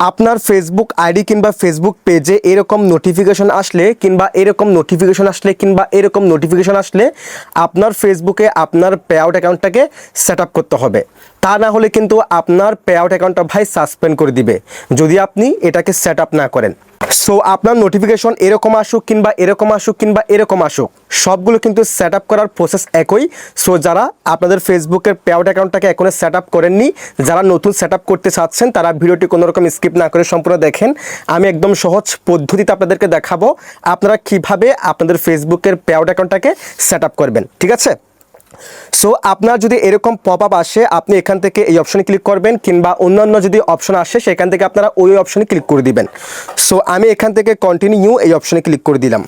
আপনার Facebook ID কিংবা Facebook পেজে এরকম নোটিফিকেশন আসলে কিংবা এরকম নোটিফিকেশন আসলে কিংবা এরকম নোটিফিকেশন আসলে আপনার ফেসবুকে আপনার পেআউট অ্যাকাউন্টটাকে সেট আপ করতে হবে। তা না হলে কিন্তু আপনার পেআউট অ্যাকাউন্টটা ভাই সাসপেন্ড করে দিবে। যদি আপনি এটাকে সেট আপ না করেন। সো আপনার নোটিফিকেশন এরকম আসুক কিংবা এরকম আসুক কিংবা এরকম আসুক, সবগুলো কিন্তু সেট আপ করার প্রসেস একই। সো যারা আপনাদের ফেসবুকের পে আউট অ্যাকাউন্টটাকে এখনও সেট আপ করেননি, যারা নতুন সেট আপ করতে চাচ্ছেন, তারা ভিডিওটি কোনো রকম স্কিপ না করে সম্পূর্ণ দেখেন। আমি একদম সহজ পদ্ধতিতে আপনাদেরকে দেখাবো, আপনারা কীভাবে আপনাদের ফেসবুকের পে আউট অ্যাকাউন্টটাকে সেট আপ করবেন, ঠিক আছে? সো আপনার যদি এরকম পপ আপ আসে, আপনি এখান থেকে এই অপশনে ক্লিক করবেন, কিংবা অন্যান্য যদি অপশন আসে, সেখান থেকে আপনারা ওই অপশনে ক্লিক করে দিবেন। সো আমি এখান থেকে কন্টিনিউ এই অপশনে ক্লিক করে দিলাম।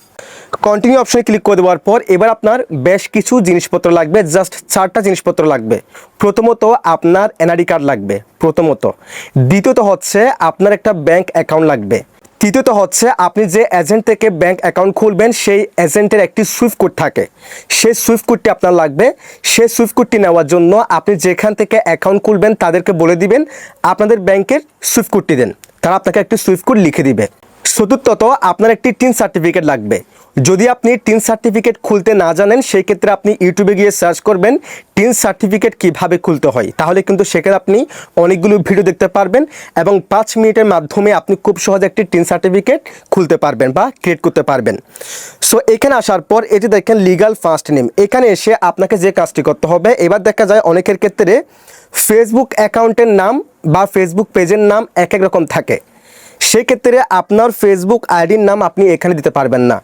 কন্টিনিউ অপশনে ক্লিক করে দেওয়ার পর, এবার আপনার বেশ কিছু জিনিসপত্র লাগবে জাস্ট চারটা জিনিসপত্র লাগবে। প্রথমত আপনার এনআরডি কার্ড লাগবে, প্রথমত। দ্বিতীয়ত হচ্ছে, আপনার একটা ব্যাংক অ্যাকাউন্ট লাগবে। তৃতীয়ত হচ্ছে, আপনি যে এজেন্ট থেকে ব্যাংক অ্যাকাউন্ট খুলবেন, সেই এজেন্টের একটি সুইফট কোড থাকে। সেই সুইফট কোডটি আপনার লাগবে। সেই সুইফট কোডটি নেওয়ার জন্য আপনি যেখান থেকে অ্যাকাউন্ট খুলবেন, তাদেরকে বলে দিবেন, আপনাদের ব্যাংকের সুইফট কোডটি দেন। তারা আপনাকে একটি সুইফট কোড লিখে দিবে। চতুর্থত, আপনার একটি টিন সার্টিফিকেট লাগবে। যদি আপনি টিন সার্টিফিকেট খুলতে না জানেন সেই ক্ষেত্রে আপনি ইউটিউবে গিয়ে সার্চ করবেন, টিন সার্টিফিকেট কীভাবে খুলতে হয়। তাহলে কিন্তু সেখানে আপনি অনেকগুলো ভিডিও দেখতে পারবেন এবং পাঁচ মিনিটের মাধ্যমে আপনি খুব সহজে একটি টিন সার্টিফিকেট খুলতে পারবেন বা ক্রিয়েট করতে পারবেন। সো এখানে আসার পর যে দেখেন লিগাল ফার্স্ট নেম এখানে এসে আপনাকে যে কাজটি করতে হবে, এবার দেখা যায় অনেকের ক্ষেত্রে ফেসবুক অ্যাকাউন্টের নাম বা ফেসবুক পেজের নাম এক এক রকম থাকে। সেক্ষেত্রে আপনার ফেসবুক আইডির নাম আপনি এখানে দিতে পারবেন না।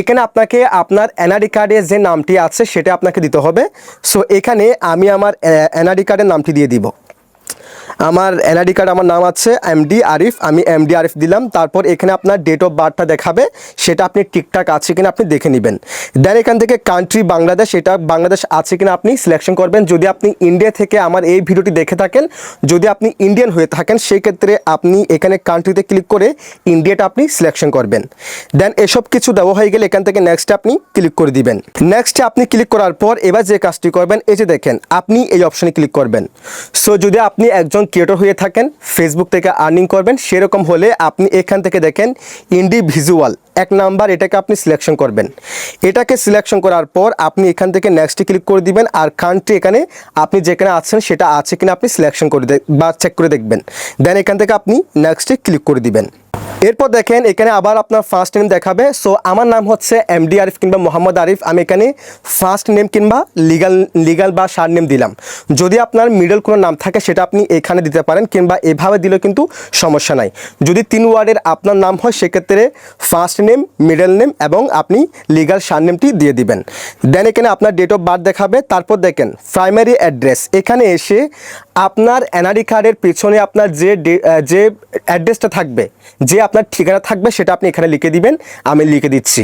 এখানে আপনাকে আপনার এনআরডি কার্ডে যে নামটি আছে সেটা আপনাকে দিতে হবে। সো এখানে আমি আমার এনআরডি কার্ডের নামটি দিয়ে দিব। আমার এনআইডি কার্ড আমার নাম আছে এমডি আরিফ আমি এমডি আরিফ দিলাম, তারপর এখানে আপনার ডেট অফ বার্থটা দেখাবে, সেটা আপনি ঠিকঠাক আছে কিনা আপনি দেখে নেবেন। দেন এখান থেকে কান্ট্রি বাংলাদেশ এটা বাংলাদেশ আছে কিনা আপনি সিলেকশন করবেন। যদি আপনি ইন্ডিয়া থেকে আমার এই ভিডিওটি দেখে থাকেন, যদি আপনি ইন্ডিয়ান হয়ে থাকেন, সেই ক্ষেত্রে আপনি এখানে কান্ট্রিতে ক্লিক করে ইন্ডিয়াটা আপনি সিলেকশন করবেন। দেন এসব কিছু দেওয়া হয়ে গেলে এখান থেকে নেক্সটে আপনি ক্লিক করে দিবেন। নেক্সটে আপনি ক্লিক করার পর এবার যে কাজটি করবেন, এই যে দেখেন, আপনি এই অপশনে ক্লিক করবেন। সো যদি আপনি একজন ক্রিয়েটর হয়ে থাকেন ফেসবুক থেকে আর্নিং করবেন, সেরকম হলে আপনি এখান থেকে দেখেন ইন্ডিভিজুয়াল এক নাম্বার এটাকে আপনি সিলেকশন করবেন। এটাকে সিলেকশন করার পর আপনি এখান থেকে নেক্সটে ক্লিক করে দিবেন আর কান্ট্রি এখানে আপনি যেখানে আছেন সেটা আছে কিনা আপনি সিলেকশন করে বা চেক করে দেখবেন। দেন এখান থেকে আপনি নেক্সটে ক্লিক করে দিবেন। এরপর দেখেন, এখানে আবার আপনার ফার্স্ট নেম দেখাবে। সো আমার নাম হচ্ছে এমডি আরিফ কিংবা মোহাম্মদ আরিফ। আমি এখানে ফার্স্ট নেম কিংবা লিগাল লিগাল বা সার নেম দিলাম। যদি আপনার মিডল কোনো নাম থাকে, সেটা আপনি এখানে দিতে পারেন কিংবা এভাবে দিলেও কিন্তু সমস্যা নাই। যদি তিন ওয়ার্ডের আপনার নাম হয়, সেক্ষেত্রে ফার্স্ট নেম মিডল নেম এবং আপনি লিগাল সার নেমটি দিয়ে দিবেন। দেন এখানে আপনার ডেট অফ বার্থ দেখাবে। তারপর দেখেন প্রাইমারি অ্যাড্রেস এখানে এসে আপনার এনআরডি কার্ডের পেছনে আপনার যে যে অ্যাড্রেসটা থাকবে, যে আপনার ঠিকানা থাকবে সেটা আপনি এখানে লিখে দিবেন আমি লিখে দিচ্ছি।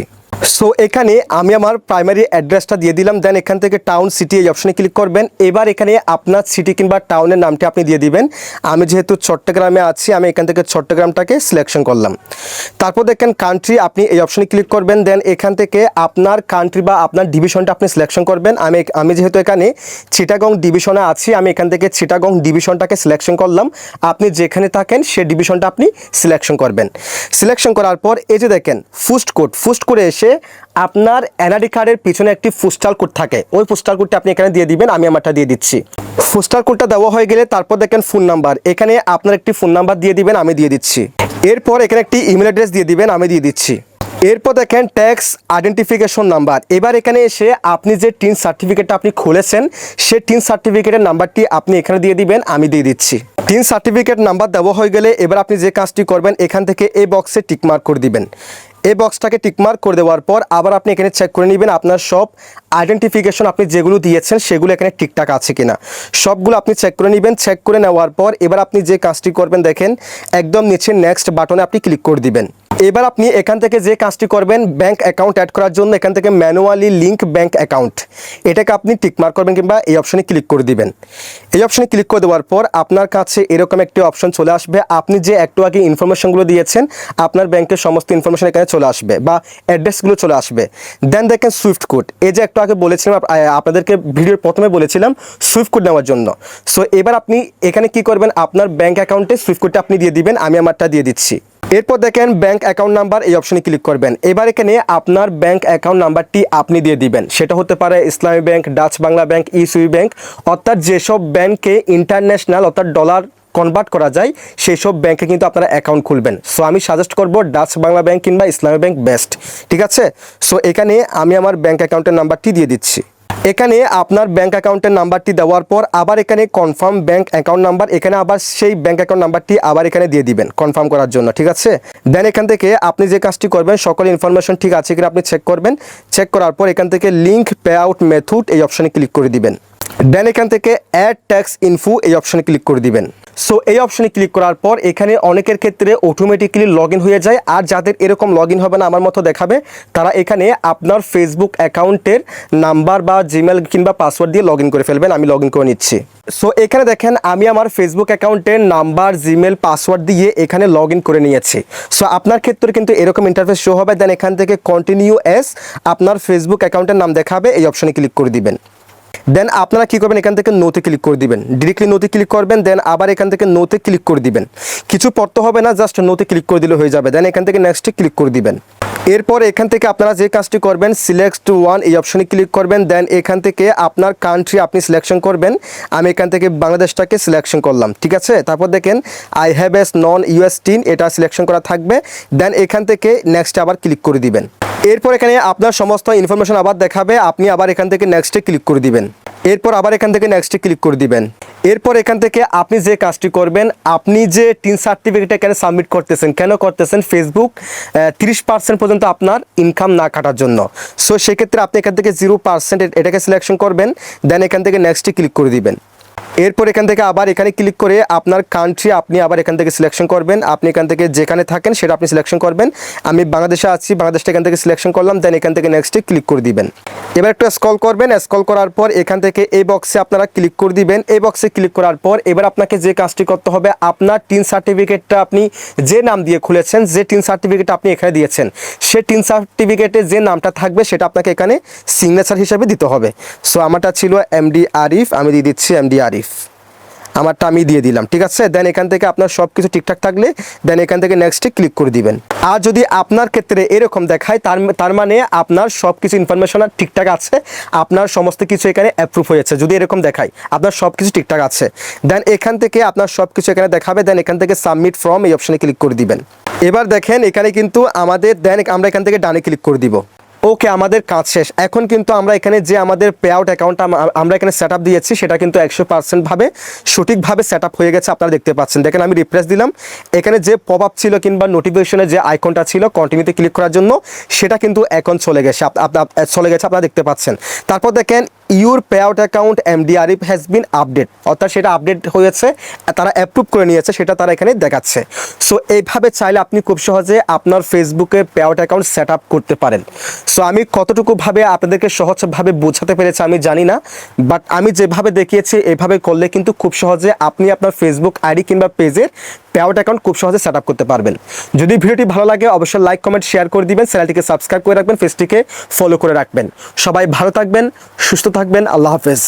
সো এখানে আমি আমার প্রাইমারি অ্যাড্রেসটা দিয়ে দিলাম দেন এখান থেকে টাউন সিটি এই অপশনে ক্লিক করবেন। এবার এখানে আপনার সিটি কিংবা টাউনের নামটি আপনি দিয়ে দিবেন। আমি যেহেতু চট্টগ্রামে আছি, আমি এখান থেকে চট্টগ্রামটাকে সিলেকশন করলাম। তারপর দেখেন কান্ট্রি আপনি এই অপশনে ক্লিক করবেন দেন এখান থেকে আপনার কান্ট্রি বা আপনার ডিভিশনটা আপনি সিলেকশন করবেন। আমি আমি যেহেতু এখানে চিটাগং ডিভিশনে আছি, আমি এখান থেকে চিটাগং ডিভিশনটাকে সিলেকশন করলাম। আপনি যেখানে থাকেন, সে ডিভিশনটা আপনি সিলেকশন করবেন। সিলেকশন করার পর এই যে দেখেন ফুস্ট কোড ফুস্ট করে এসে আপনার এনআরডি কার্ডের পিছনে একটি ফুস্টাল কোড থাকে। ওই ফুস্টাল কোডটা আপনি এখানে দিয়ে দিবেন, আমি আমারটা দিয়ে দিচ্ছি। ফুস্টাল কোডটা দেওয়া হয়ে গেলে তারপর দেখেন ফোন নাম্বার এখানে আপনার একটি ফোন নাম্বার দিয়ে দিবেন, আমি দিয়ে দিচ্ছি। এরপর এখানে একটি ইমেল অ্যাড্রেস দিয়ে দিবেন, আমি দিয়ে দিচ্ছি। এরপর দেখেন ট্যাক্স আইডেন্টিফিকেশন নাম্বার এবার এখানে এসে আপনি যে টিন সার্টিফিকেটটা আপনি খুলেছেন, সে টিন সার্টিফিকেটের নাম্বারটি আপনি এখানে দিয়ে দিবেন, আমি দিয়ে দিচ্ছি। টিন সার্টিফিকেট নাম্বার দেওয়া হয়ে গেলে এবার আপনি যে কাজটি করবেন, এখান থেকে এই বক্সে টিকমার্ক করে দিবেন। এই বক্সটাকে টিকমার্ক করে দেওয়ার পর আবার আপনি এখানে চেক করে নেবেন আপনার সব আইডেন্টিফিকেশন আপনি যেগুলো দিয়েছেন সেগুলো এখানে ঠিকঠাক আছে কিনা। সবগুলো আপনি চেক করে নেবেন চেক করে নেওয়ার পর এবার আপনি যে কাজটি করবেন দেখেন, একদম নিচে নেক্সট বাটনে আপনি ক্লিক করে দিবেন। এবার আপনি এখান থেকে যে কাজটি করবেন ব্যাংক অ্যাকাউন্ট অ্যাড করার জন্য এখান থেকে ম্যানুয়ালি লিঙ্ক ব্যাংক অ্যাকাউন্ট এটাকে আপনি টিকমার্ক করবেন কিংবা এই অপশনে ক্লিক করে দিবেন। এই অপশনে ক্লিক করে দেওয়ার পর আপনার কাছে এরকম একটি অপশন চলে আসবে। আপনি যে একটু আগে ইনফরমেশনগুলো দিয়েছেন, আপনার ব্যাংকের সমস্ত ইনফরমেশন এখানে চলে আসবে বা অ্যাড্রেসগুলো চলে আসবে। দেন দেখেন সুইফট কোড এই যে একটু আগে বলেছিলাম আপনাদেরকে ভিডিওর প্রথমে বলেছিলাম সুইফট কোড নেওয়ার জন্য। সো এবার আপনি এখানে কি করবেন, আপনার ব্যাংক অ্যাকাউন্টে সুইফট কোডটা আপনি দিয়ে দিবেন, আমি আমারটা দিয়ে দিচ্ছি। এরপর দেখেন ব্যাংক অ্যাকাউন্ট নাম্বার এই অপশনে ক্লিক করবেন। এবার এখানে আপনার ব্যাংক অ্যাকাউন্ট নাম্বারটি আপনি দিয়ে দিবেন। সেটা হতে পারে Islami bank, Dutch Bangla bank, ইসুই bank, অর্থাৎ যেসব ব্যাংকে ইন্টারন্যাশনাল অর্থাৎ ডলার কনভার্ট করা যায় সেই সব ব্যাংকে কিন্তু আপনারা অ্যাকাউন্ট খুলবেন। সো আমি সাজেস্ট করব ডাচ বাংলা ব্যাংক কিংবা ইসলামী ব্যাংক বেস্ট ঠিক আছে? সো এখানে আমি আমার ব্যাংক অ্যাকাউন্টের নাম্বারটি দিয়ে দিচ্ছি। এখানে আপনার ব্যাঙ্ক অ্যাকাউন্টের নাম্বারটি দেওয়ার পর আবার এখানে কনফার্ম ব্যাঙ্ক অ্যাকাউন্ট নাম্বার এখানে আবার সেই ব্যাঙ্ক অ্যাকাউন্ট নাম্বারটি আবার এখানে দিয়ে দিবেন কনফার্ম করার জন্য, ঠিক আছে? দেন এখান থেকে আপনি যে কাজটি করবেন, সকল ইনফরমেশন ঠিক আছে কিনা আপনি চেক করবেন। চেক করার পর এখান থেকে লিঙ্ক পে আউট মেথড এই অপশানে ক্লিক করে দিবেন। দেন এখান থেকে অ্যাড ট্যাক্স ইনফু এই অপশনে ক্লিক করে দিবেন। সো এই অপশনে ক্লিক করার পর এখানে অনেকের ক্ষেত্রে অটোমেটিক্যালি লগ হয়ে যায় আর যাদের এরকম লগ হবে না, আমার মতো দেখাবে, তারা এখানে আপনার ফেসবুক অ্যাকাউন্টের নাম্বার বা জিমেল কিংবা পাসওয়ার্ড দিয়ে লগ করে ফেলবেন, আমি লগ করে নিচ্ছি। সো এখানে দেখেন আমি আমার ফেসবুক অ্যাকাউন্টের নাম্বার জিমেল পাসওয়ার্ড দিয়ে এখানে লগ করে নিয়েছি। সো আপনার ক্ষেত্রে কিন্তু এরকম ইন্টারফেস শো হবে দেন এখান থেকে কন্টিনিউ এস আপনার ফেসবুক অ্যাকাউন্টের নাম দেখাবে, এই অপশনে ক্লিক করে দিবেন। দেন আপনারা কি করবেন? এখান থেকে নোতে ক্লিক করে দিবেন। ডিরেক্টলি নোতে ক্লিক করবেন দেন আবার এখান থেকে নোতে ক্লিক করে দিবেন। কিছু পড়তে হবে না জাস্ট নোতে ক্লিক করে দিলে হয়ে যাবে। দেন এখান থেকে নেক্সটে ক্লিক করে দিবেন। এরপর এখান থেকে আপনারা যে কাজটি করবেন সিলেক্ট ওয়ান এই অপশনে ক্লিক করবেন। দেন এখান থেকে আপনার কান্ট্রি আপনি সিলেকশন করবেন। আমি এখান থেকে বাংলাদেশটাকে সিলেকশন করলাম, ঠিক আছে? তারপর দেখেন I have as non US TIN এটা সিলেকশন করা থাকবে। দেন এখান থেকে নেক্সট আবার ক্লিক করে দিবেন। এরপর এখানে আপনার সমস্ত ইনফরমেশন আবার দেখাবে, আপনি আবার এখান থেকে নেক্সটে ক্লিক করে দিবেন। এরপর আবার এখান থেকে নেক্সটে ক্লিক করে দিবেন। এরপর এখান থেকে আপনি যে কাজটি করবেন, আপনি যে টিন সার্টিফিকেট এখানে সাবমিট করতেছেন, কেন করতেছেন? ফেসবুক তিরিশ পার্সেন্ট পর্যন্ত আপনার ইনকাম না কাটার জন্য। সো সেক্ষেত্রে আপনি এখান থেকে জিরো পার্সেন্ট এটাকে সিলেকশন করবেন দেন এখান থেকে নেক্সটে ক্লিক করে দিবেন। এরপর এখান থেকে আবার এখানে ক্লিক করে আপনার কান্ট্রি আপনি আবার এখান থেকে সিলেকশন করবেন। আপনি এখান থেকে যেখানে থাকেন সেটা আপনি সিলেকশন করবেন। আমি বাংলাদেশে আছি, বাংলাদেশটা এখান থেকে সিলেকশন করলাম দেন এখান থেকে নেক্সটে ক্লিক করে দিবেন। এবার একটু স্কল করবেন স্কল করার পর এখান থেকে এই বক্সে আপনারা ক্লিক করে দিবেন। এই বক্সে ক্লিক করার পর এবার আপনাকে যে কাজটি করতে হবে, আপনার টিন সার্টিফিকেটটা আপনি যে নাম দিয়ে খুলেছেন, যে টিন সার্টিফিকেট আপনি এখানে দিয়েছেন, সে টিন সার্টিফিকেটে যে নামটা থাকবে সেটা আপনাকে এখানে সিগনেচার হিসেবে দিতে হবে। সো আমারটা ছিল এমডি আরিফ আমি দিয়ে দিচ্ছি এমডি আরিফ আমারটা আমি দিয়ে দিলাম, ঠিক আছে? দেন এখান থেকে আপনার সব কিছু ঠিকঠাক থাকলে দেন এখান থেকে নেক্সটে ক্লিক করে দিবেন। আর যদি আপনার ক্ষেত্রে এরকম দেখায়, তার তার মানে আপনার সব কিছু ইনফরমেশন আর ঠিকঠাক আছে, আপনার সমস্ত কিছু এখানে অ্যাপ্রুভ হয়েছে। যদি এরকম দেখায়, আপনার সব কিছু ঠিকঠাক আছে দেন এখান থেকে আপনার সব কিছু এখানে দেখাবে দেন এখান থেকে সাবমিট ফর্ম এই অপশানে ক্লিক করে দিবেন। এবার দেখেন, এখানে কিন্তু আমাদের দেন আমরা এখান থেকে ডানে ক্লিক করে দিব। ওকে, আমাদের কাজ শেষ। এখন কিন্তু আমরা এখানে যে আমাদের পে আউট অ্যাকাউন্টটা আমরা এখানে সেট দিয়েছি, সেটা কিন্তু একশো পার্সেন্টভাবে সঠিকভাবে সেট হয়ে গেছে, আপনারা দেখতে পাচ্ছেন। দেখেন, আমি রিফ্রেশ দিলাম। এখানে যে পপ আপ ছিল কিংবা নোটিফিকেশনের যে আইকনটা ছিল কন্টিনিউতে ক্লিক করার জন্য, সেটা কিন্তু এখন চলে গেছে। চলে গেছে, আপনারা দেখতে পাচ্ছেন। তারপর দেখেন your pay out account MD Arif has been update অর্থাৎ সেটা আপডেট হয়েছে, তারা অ্যাপ্রুভ করে নিয়েছে, সেটা তারা এখানে দেখাচ্ছে। সো এইভাবে চাইলে আপনি খুব সহজে আপনার ফেসবুকে pay out account set up করতে পারেন। সো আমি কতটুকু ভাবে আপনাদেরকে সহজভাবে বোঝাতে পেরেছি আমি জানি না বাট আমি যেভাবে দেখিয়েছি, এভাবে করলে কিন্তু খুব সহজে আপনি আপনার ফেসবুক আইডি কিংবা পেজের পে আউট অ্যাকাউন্ট খুব সহজে সেট করতে পারবেন। যদি ভিডিওটি ভালো লাগে, অবশ্যই লাইক, কমেন্ট, শেয়ার করে দিবেন, চ্যানেলটিকে সাবস্ক্রাইব করে রাখবেন ফেসটিকে ফলো করে রাখবেন। সবাই ভালো থাকবেন, সুস্থ থাকবেন, আল্লাহ হাফেজ।